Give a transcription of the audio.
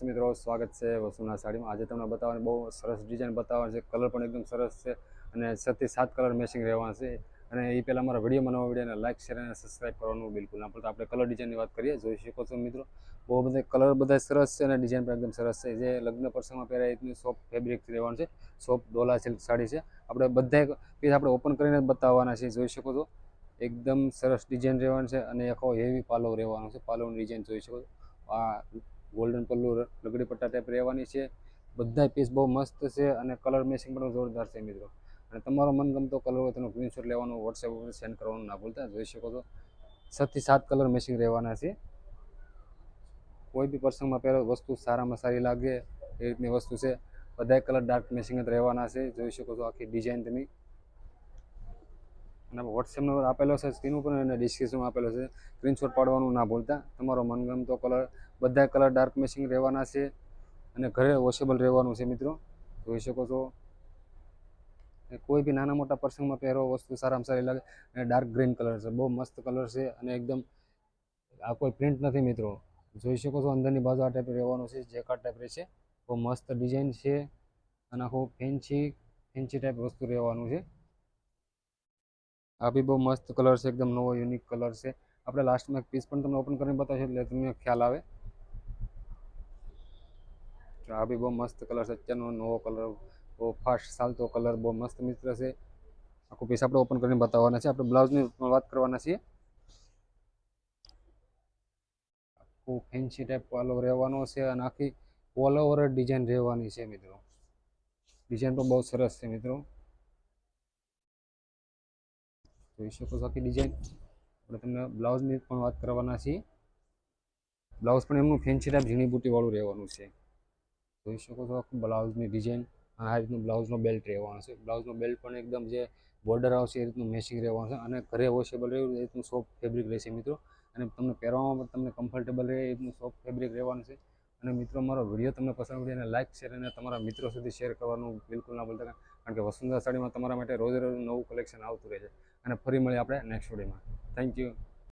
નમસ્તે મિત્રો, સ્વાગત છે વસુના સાડીમાં. આજે તમને બતાવવાની બહુ સરસ ડિઝાઇન બતાવવાની છે. કલર પણ એકદમ સરસ છે અને છથી સાત કલર મેચિંગ રહેવાના છે. અને એ પહેલાં મારા વીડિયો બનાવવા વિડીયોને લાઇક શેર અને સબસ્ક્રાઇબ કરવાનું બિલકુલ ના પડતો આપણે કલર ડિઝાઇનની વાત કરીએ, જોઈ શકો છો મિત્રો. બહુ બધા કલર બધા સરસ છે અને ડિઝાઇન પણ એકદમ સરસ છે. જે લગ્ન પ્રસંગમાં પહેરાય એટલું સોફ્ટ ફેબ્રિક રહેવાનું છે. સોફ્ટ ડોલા સિલ્ક સાડી છે. આપણે બધા પીસ આપણે ઓપન કરીને બતાવવાના છે. જોઈ શકો છો. એકદમ સરસ ડિઝાઇન રહેવાનું છે અને આખો હેવી પાલવ રહેવાનો છે. પાલવની ડિઝાઇન જોઈ શકો છો. આ ગોલ્ડન પલ્લુ લગડી પટ્ટા ટાઈપ રહેવાની છે. બધા પીસ બહુ મસ્ત છે અને કલર મેચિંગ પણ જોરદાર છે મિત્રો. અને તમારો મનગમતો કલર હોય તેનો સ્ક્રીનશોટ લેવાનો વોટ્સએપ ઉપર સેન્ડ કરવાનું, ના ભૂલતા, જોઈ શકો છો. છથી સાત કલર મેચિંગ રહેવાના છે. કોઈ બી પ્રસંગમાં પહેલો વસ્તુ સારામાં સારી લાગે એ રીતની વસ્તુ છે. બધા કલર ડાર્ક મેચિંગ જ રહેવાના છે. જોઈ શકો છો આખી ડિઝાઇન તમે. અને વોટ્સએપ નંબર આપેલો છે સ્ક્રીન ઉપર અને ડિસ્ક્રિપ્શનમાં આપેલો છે. સ્ક્રીનશોટ પાડવાનું, ના ભૂલતા. તમારો મનગમતો કલર બધા કલર ડાર્ક મેચિંગ રહેવાના છે અને ઘરે વોશેબલ રહેવાનું છે મિત્રો. જોઈ શકો છો. કોઈ બી નાના મોટા પ્રસંગમાં પહેરો, વસ્તુ સારામાં સારી લાગે અને ડાર્ક ગ્રીન કલર છે. બહુ મસ્ત કલર છે અને એકદમ આ કોઈ પ્રિન્ટ નથી મિત્રો. જોઈ શકો છો અંદરની બાજુ આ ટાઈપ રહેવાનું છે જેકાર્ડ ટાઈપ રહેશે. બહુ મસ્ત ડિઝાઇન છે અને આખું ફેન્સી ફેન્સી ટાઈપ વસ્તુ રહેવાનું છે. આ બી બહુ મસ્ત કલર છે, એકદમ નવો યુનિક કલર છે. આપણે લાસ્ટમાં એક પીસ પણ તમને ઓપન કરીને બતાવીશું એટલે તમને ખ્યાલ આવે. આ બી બહુ મસ્ત કલર છે. અત્યારનો નવો કલર બહુ ફાસ્ટ ચાલતો કલર બહુ મસ્ત મિત્ર છે. આખો પીસ આપણે ઓપન કરીને બતાવવાના છે આપણે બ્લાઉઝની વાત કરવાના છીએ. આખું ફેન્સી ટાઈપ વાલો રહેવાનો છે અને આખી ઓલ ઓવર ડિઝાઇન રહેવાની છે મિત્રો. ડિઝાઇન પણ બહુ સરસ છે મિત્રો. જોઈ શકો છો આખી ડિઝાઇન આપણે તમને બ્લાઉઝની પણ વાત કરવાના છીએ. બ્લાઉઝ પણ એમનું ફેન્સી ટાઈપ ઝીણી બુટીવાળું રહેવાનું છે. જોઈ શકો છો આખું બ્લાઉઝની ડિઝાઇન. આ રીતનું બ્લાઉઝનો બેલ્ટ રહેવાનો છે. બ્લાઉઝનો બેલ્ટ પણ એકદમ જે બોર્ડર આવશે એ રીતનું મેચિંગ રહેવાનું છે અને ઘરે વોશેબલ રહેવું એ રીતનું સોફ્ટ ફેબ્રિક રહેશે મિત્રો. અને તમને પહેરવામાં પણ તમને કમ્ફર્ટેબલ રહે એ રીતનું સોફ્ટ ફેબ્રિક રહેવાનું છે. અને મિત્રો, મારો વીડિયો તમને પસંદ પડે અને લાઇક શેર અને તમારા મિત્રો સુધી શેર કરવાનું બિલકુલ ના ભૂલતા કારણ કે વસુંધરા સાડીમાં તમારા માટે રોજ રોજ નવું કલેક્શન આવતું રહે છે. અને ફરી મળીએ આપણે નેક્સ્ટ વિડીયોમાં થેન્ક યુ